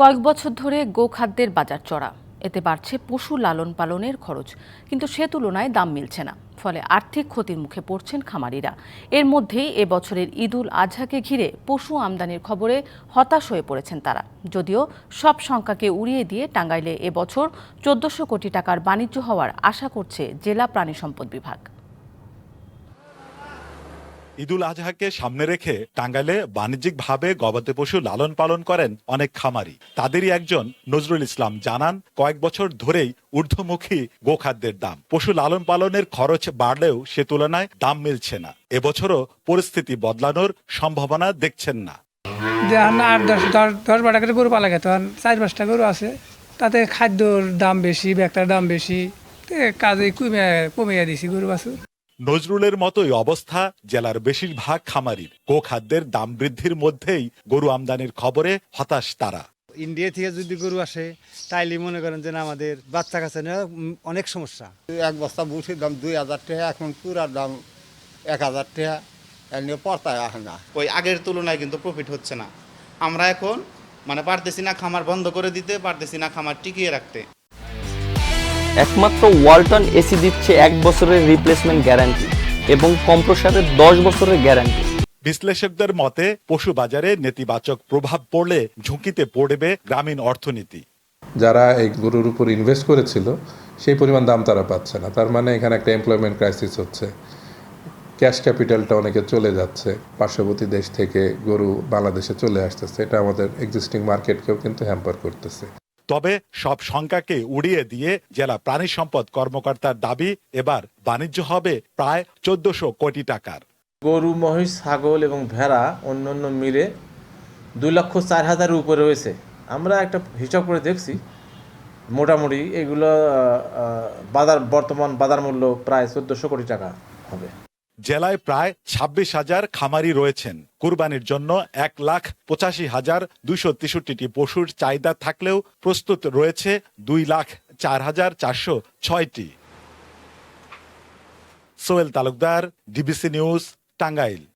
কয়েক বছর ধরে গোখাদ্যের বাজার চড়া। এতে বাড়ছে পশু লালন পালনের খরচ। কিন্তু সে তুলনায় দাম মিলছে না। ফলে আর্থিক ক্ষতির মুখে পড়ছেন খামারিরা। এর মধ্যেই এবছরের ঈদুল আজহাকে ঘিরে পশু আমদানির খবরে হতাশ হয়ে পড়েছেন তারা। যদিও সব শঙ্কাকে উড়িয়ে দিয়ে টাঙ্গাইলে এবছর চোদ্দশো কোটি টাকার বাণিজ্য হওয়ার আশা করছে জেলা প্রাণী সম্পদ বিভাগ। ঈদুল আজহাকে সামনে রেখে টাঙ্গাইলে বাণিজ্যিকভাবে গবাদি পশু লালন পালন করেন অনেক খামারি। তাদেরই একজন নজরুল ইসলাম জানান, কয়েক বছর ধরেই ঊর্ধ্বমুখী গোখাদ্যের দাম। পশু লালন পালনের খরচ বাড়লেও সে তুলনায় দাম মিলছে না। এবছরও পরিস্থিতি বদলানোর সম্ভাবনা দেখছেন না। আট দশ দশ দশ বারোটা করে গরু পালা গেত চার পাঁচটা গরু আছে। তাতে খাদ্যর দাম বেশি ব্যাগটার দাম বেশি কাজে কমে কমিয়ে দিছি গরু বাছুর। নজরুলের মতোই অবস্থা জেলার বেশিরভাগ খামারির। গোখাদ্যের দাম বৃদ্ধির মধ্যেই গরু আমদানির খবরে হতাশ তারা। ইন্ডিয়া থেকে যদি গরু আসে তাইলে মনে করেন যে না আমাদের বাচ্চা কাছে অনেক সমস্যা। এক বস্তা বুসির দাম দুই হাজার টাকা এখন পুরার দাম এক হাজার টাকা এর নিয়ে পড়তায় আসে না। ওই আগের তুলনায় কিন্তু প্রফিট হচ্ছে না। আমরা এখন মানে পারতেছি না খামার বন্ধ করে দিতে পারতেছি না খামার টিকিয়ে রাখতে। একমাত্র ওয়ালটন এসি দিচ্ছে এক বছরের রিপ্লেসমেন্ট গ্যারান্টি এবং কম্প্রসারের দশ বছরের গ্যারান্টি বিশ্লেষকদের মতে পশু বাজারে নেতিবাচক প্রভাব পড়লে ঝুঁকিতে পড়বে গ্রামীণ অর্থনীতি। যারা এই গরুর উপর ইনভেস্ট করেছিল সেই পরিমাণ দাম তারা পাচ্ছে না। তার মানে এখানে একটা এমপ্লয়মেন্ট ক্রাইসিস হচ্ছে। ক্যাশ ক্যাপিটালটা অনেকে চলে যাচ্ছে। পার্শ্ববর্তী দেশ থেকে গরু বাংলাদেশে চলে আসতেছে। এটা আমাদের এক্সিস্টিং মার্কেটকেও কিন্তু হ্যাম্পার করতেছে। তবে সব শঙ্কাকে উড়িয়ে দিয়ে জেলা প্রাণী সম্পদ কর্মকর্তার দাবি এবার বাণিজ্য হবে প্রায় চোদ্দশো কোটি টাকার। গরু, মহিষ, ছাগল এবং ভেড়া অন্যান্য মিলে দুই লক্ষ চার হাজারের উপরে রয়েছে আমরা একটা হিসাব করে দেখছি, মোটামুটি এগুলো বাজার, বর্তমান বাজার মূল্য প্রায় চোদ্দোশো কোটি টাকা হবে। জেলায় প্রায় ছাব্বিশ হাজার খামারি রয়েছেন। কুরবানির জন্য এক লাখ পঁচাশি হাজার দুইশো তেষট্টিটি পশুর চাহিদা থাকলেও প্রস্তুত রয়েছে দুই লাখ চার হাজার চারশো ছয়টি। Sohel Talukdar, DBC news, Tangail.